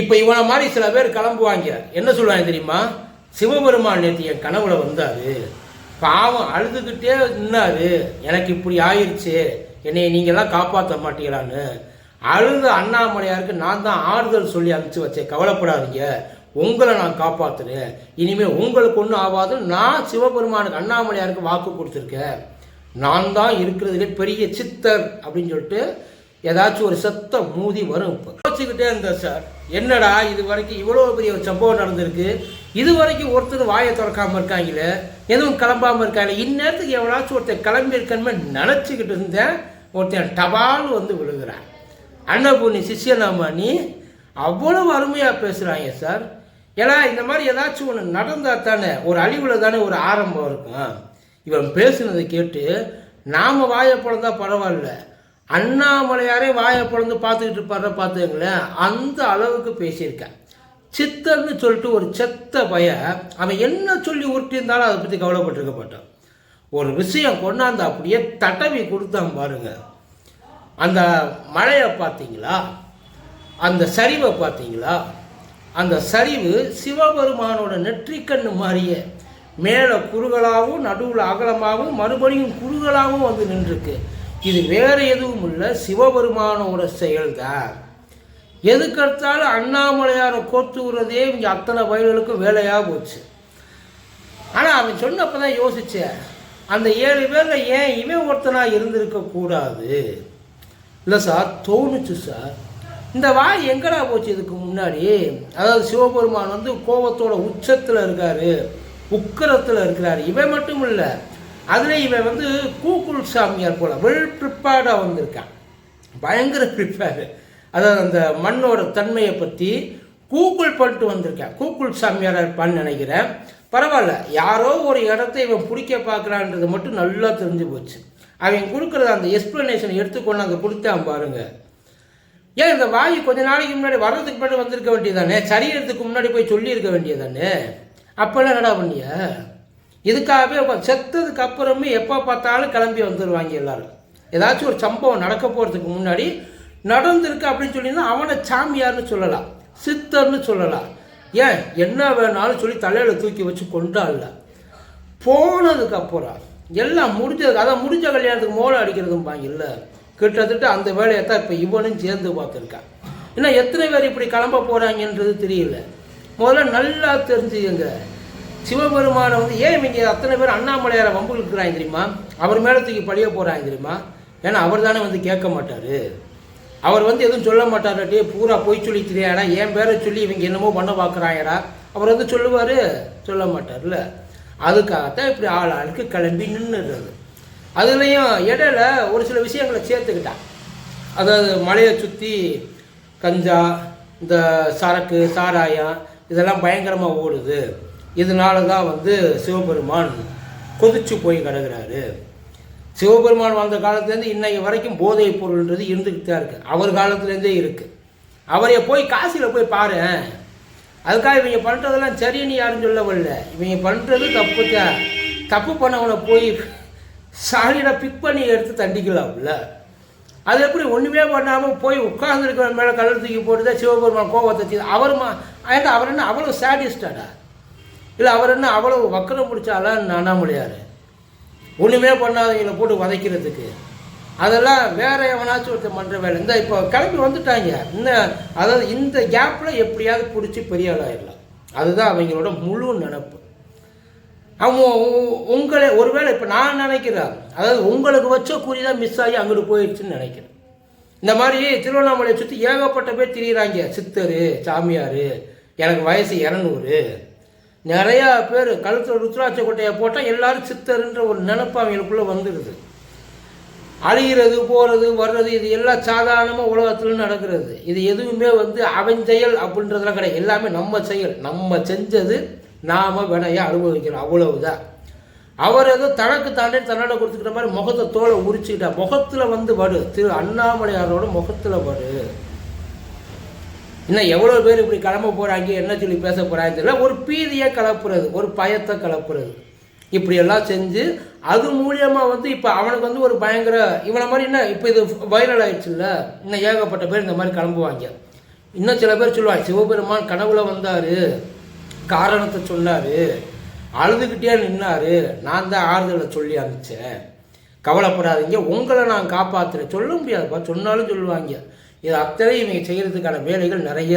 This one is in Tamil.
இப்போ இவனை மாதிரி சில பேர் கிளம்புவாங்க. என்ன சொல்லுவாங்க தெரியுமா? சிவபெருமான் நேற்று என் கனவுல வந்தாரு. பாவம் அழுதுகிட்டே நின்னாரு. எனக்கு இப்படி ஆயிடுச்சு என்னை நீங்கள்லாம் காப்பாற்ற மாட்டீங்களான்னு. அழுத அண்ணாமலையாருக்கு நான் தான் ஆறுதல் சொல்லி அனுப்பிச்சு வச்சேன். கவலைப்படாதீங்க. உங்களை நான் காப்பாற்றுறேன் இனிமேல் உங்களுக்கு ஒன்றும் ஆகாது. நான் சிவபெருமானுக்கு அண்ணாமலையாருக்கு வாக்கு கொடுத்துருக்கேன். நான் தான் இருக்கிறதுலே பெரிய சித்தர் அப்படின்னு சொல்லிட்டு ஏதாச்சும் ஒரு சத்தம் மூதி வரும் இப்போ. யோசிச்சுக்கிட்டே இருந்தேன் சார் என்னடா இது வரைக்கும் இவ்வளோ பெரிய ஒரு சம்பவம் நடந்திருக்கு? இது வரைக்கும் ஒருத்தர் வாயை திறக்காமல் இருக்காங்களே? எதுவும் கிளம்பாமல் இருக்காங்க இந்நேரத்துக்கு எவனாச்சும் ஒருத்தன் கிளம்பி இருக்கணுமே நினச்சிக்கிட்டு இருந்தேன். ஒருத்தன் டபால் வந்து விழுகிறான். அன்னபூர்ணி சிஷ்யநாமணி அவ்வளோ அவ்வளவு அருமையாக பேசுகிறாங்க சார். ஏன்னா இந்த மாதிரி ஏதாச்சும் ஒன்று நடந்தால் தானே ஒரு அழிவில் தானே ஒரு ஆரம்பம் இருக்கும். இவன் பேசுனதை கேட்டு நாம் வாயை பிறந்தா பரவாயில்ல. அண்ணாமலையாரே வாயை பிறந்து பார்த்துக்கிட்டு இருப்பார பார்த்துங்களேன் அந்த அளவுக்கு பேசியிருக்கேன். சித்தர்னு சொல்லிட்டு ஒரு செத்த பய அவன் என்ன சொல்லி உருட்டியிருந்தாலும் அதை பற்றி கவலைப்பட்டிருக்க மாட்டான். ஒரு விஷயம் கொண்டாந்து அப்படியே தடவி கொடுத்தான் பாருங்க. அந்த மழையை பார்த்தீங்களா? அந்த சரிவை பார்த்தீங்களா? அந்த சரிவு சிவபெருமானோட நெற்றிக்கண்ணு மாதிரியே மேலே குறுகலாகவும் நடுவில் அகலமாகவும் மறுபடியும் குறுகலாகவும் வந்து நின்றுருக்கு. இது வேற எதுவும் இல்லை. சிவபெருமானோட செயல்தான். எதுக்கெடுத்தாலும் அண்ணாமலையாரை கோத்து இங்கே அத்தனை வயல்களுக்கும் வேலையாக போச்சு. ஆனால் அவன் சொன்னப்போ தான் யோசித்தேன் அந்த ஏழு பேரில் ஏன் இவன் ஒருத்தனாக இருந்திருக்கக்கூடாது இல்லை சார் தோணுச்சு சார். இந்த வாய் எங்கடா போச்சு இதுக்கு முன்னாடி? அதாவது சிவபெருமான் வந்து கோபத்தோட உச்சத்தில் இருக்கார் உக்கரத்தில் இருக்கிறாரு. இவன் மட்டும் இல்லை அதில் இவன் வந்து கூக்குள் சாமியார் போல வெல் ப்ரிப்பேர்டாக வந்திருக்கான். பயங்கர ப்ரிப்பேர்டு அதாவது அந்த மண்ணோட தன்மையை பற்றி கூகுள் பண்ணிட்டு வந்திருக்கேன். கூகுள் சாமியாராக இருப்பான்னு நினைக்கிறேன். பரவாயில்ல யாரோ ஒரு இடத்த இவன் பிடிக்க பார்க்குறான்றது மட்டும் நல்லா தெரிஞ்சு போச்சு. அவன் கொடுக்குறத அந்த எக்ஸ்ப்ளனேஷன் எடுத்துக்கொண்டு அங்கே கொடுத்தான் பாருங்க. ஏன் இந்த வாயு கொஞ்ச நாளைக்கு முன்னாடி வர்றதுக்கு முன்னாடி வந்திருக்க வேண்டியதானே? சரீரத்துக்கு முன்னாடி போய் சொல்லியிருக்க வேண்டியதானே? அப்போல்லாம் என்னடா பண்ணிய? இதுக்காகவே செத்ததுக்கு அப்புறமே எப்போ பார்த்தாலும் கிளம்பி வந்துடுவாங்க எல்லாரும். ஏதாச்சும் ஒரு சம்பவம் நடக்க போகிறதுக்கு முன்னாடி நடந்திருக்கு அப்படின்னு சொல்லியிருந்தா அவனை சாமியார்னு சொல்லலாம் சித்தர்னு சொல்லலாம். ஏன்? என்ன வேணாலும் சொல்லி தலையில் தூக்கி வச்சு கொண்டாடல. போனதுக்கு அப்புறம் எல்லாம் முடிஞ்சதுக்கு அதான் முடிஞ்ச கல்யாணத்துக்கு மோளம் அடிக்கிறதும்பாங்க இல்லை. கிட்டத்தட்ட அந்த வேலையை தான் இப்போ இவனும் சேர்ந்து பார்த்துருக்கான் இன்னும் எத்தனை பேர் இப்படி கிளம்ப போகிறாங்கன்றது தெரியல. முதல்ல நல்லா தெரிஞ்சுக்கங்க. சிவபெருமானை வந்து ஏன் இவங்க அத்தனை பேர் அண்ணாமலையாரை வம்பு இருக்கிறாங்க தெரியுமா? அவர் மேலே தூக்கி பழிய போகிறாங்க தெரியுமா? ஏன்னா அவர் தானே வந்து கேட்க மாட்டார். அவர் வந்து எதுவும் சொல்ல மாட்டார்டே பூரா போய் சொல்லி தெரியாடா என் பேரை சொல்லி இவங்க என்னமோ பண்ண பார்க்குறாங்கடா. அவர் வந்து சொல்லுவார் சொல்ல மாட்டார்ல. அதுக்காகத்தான் இப்படி ஆள் ஆளுக்கு கிளம்பி நின்றுடுறது அதுலேயும் இடையில ஒரு சில விஷயங்களை சேர்த்துக்கிட்டான். அதாவது மலையை சுற்றி கஞ்சா இந்த சரக்கு சாராயம் இதெல்லாம் பயங்கரமாக ஓடுது. இதனால தான் வந்து சிவபெருமான் கொதிச்சு போய் கிடக்குறாரு. சிவபெருமான் வாழ்ந்த காலத்துலேருந்து இன்னைக்கு வரைக்கும் போதைப் பொருள்ன்றது இருந்துக்கிட்டு தான் இருக்குது அவர் காலத்துலேருந்தே இருக்குது அவரைய போய் காசியில் போய் பாரு. அதுக்காக இவங்க பண்ணுறதெல்லாம் சரின்னு யாரும் சொல்லவில்ல. இவங்க பண்ணுறது தப்பு தான் தப்பு பண்ணவனை போய் சாலியில் பிக் பண்ணி எடுத்து தண்டிக்கலாம்ல அது எப்படி ஒன்றுமே பண்ணாமல் போய் உட்கார்ந்துருக்கிற மேலே கலர் தூக்கி போட்டு தான் சிவபெருமான் கோபத்தை அவர் மா ஏன்டா அவர் என்ன அவ்வளோ சாடிஸ்டாடா இல்லை அவர் என்ன அவ்வளோ வக்கரம் அண்ணா அண்ணாமலையார் ஒன்றுமே பண்ணாதவங்களை போட்டு வதைக்கிறதுக்கு. அதெல்லாம் வேற எவனாச்சும் ஒருத்தர் பண்ணுற வேலை. இந்த இப்போ கிளம்பி வந்துட்டாங்க. இன்னும் அதாவது இந்த கேப்பில் எப்படியாவது பிடிச்சி பெரிய ஆளாயிடலாம் அதுதான் அவங்களோட முழு நினப்பு. அவங்க உ- உங்களை ஒருவேளை இப்போ நான் நினைக்கிறேன். அதாவது உங்களுக்கு வச்ச குறி தான் மிஸ் ஆகி அங்கிட்டு போயிடுச்சுன்னு நினைக்கிறேன். இந்த மாதிரி திருவண்ணாமலையை சுற்றி ஏகப்பட்ட பேர் திரியிறாங்க. சித்தர் சாமியார் எனக்கு வயசு இரநூறு. நிறையா பேர் கழுத்தில் ருத்ராட்ச கொட்டையை போட்டால் எல்லாரும் சித்தருன்ற ஒரு நினப்பு அவங்களுக்குள்ளே வந்துடுது. அழிகிறது போகிறது வர்றது இது எல்லாம் சாதாரணமாக உலகத்தில் நடக்கிறது. இது எதுவுமே வந்து அவன் செயல் அப்படின்றதெல்லாம் கிடையாது. எல்லாமே நம்ம செயல். நம்ம செஞ்சது நாம் வினையை அனுபவிக்கிறோம் அவ்வளவுதான். அவர் ஏதோ தனக்கு தானே தன்னோட கொடுத்துக்கிற மாதிரி முகத்தை தோலை உரிச்சுக்கிட்டா முகத்தில் வந்து வடு. திரு அண்ணாமலையாரோட முகத்தில் வடு. இன்னும் எவ்வளோ பேர் இப்படி கிளம்ப போகிறாங்க என்ன சொல்லி பேச போகிறாங்கன்னு தெரியல. ஒரு பீதியை கலப்புறது ஒரு பயத்தை கலப்புறது இப்படியெல்லாம் செஞ்சு அது மூலியமாக வந்து இப்போ அவனுக்கு வந்து ஒரு பயங்கர இவனை மாதிரி என்ன இப்போ இது வைரல் ஆயிடுச்சுல்ல? இன்னும் ஏகப்பட்ட பேர் இந்த மாதிரி கிளம்புவாங்க. இன்னும் சில பேர் சொல்லுவாங்க சிவபெருமான் கனவுல வந்தார் காரணத்தை சொன்னார் அழுதுகிட்டே நின்னார் நான் தான் ஆறுதலை சொல்லி அனுப்பிச்சேன். கவலைப்படாதீங்க உங்களை நான் காப்பாற்றுறேன் சொல்ல முடியாதுப்பா சொன்னாலும் சொல்லுவாங்க. இது அத்தனை இவங்க செய்கிறதுக்கான வேலைகள் நிறைய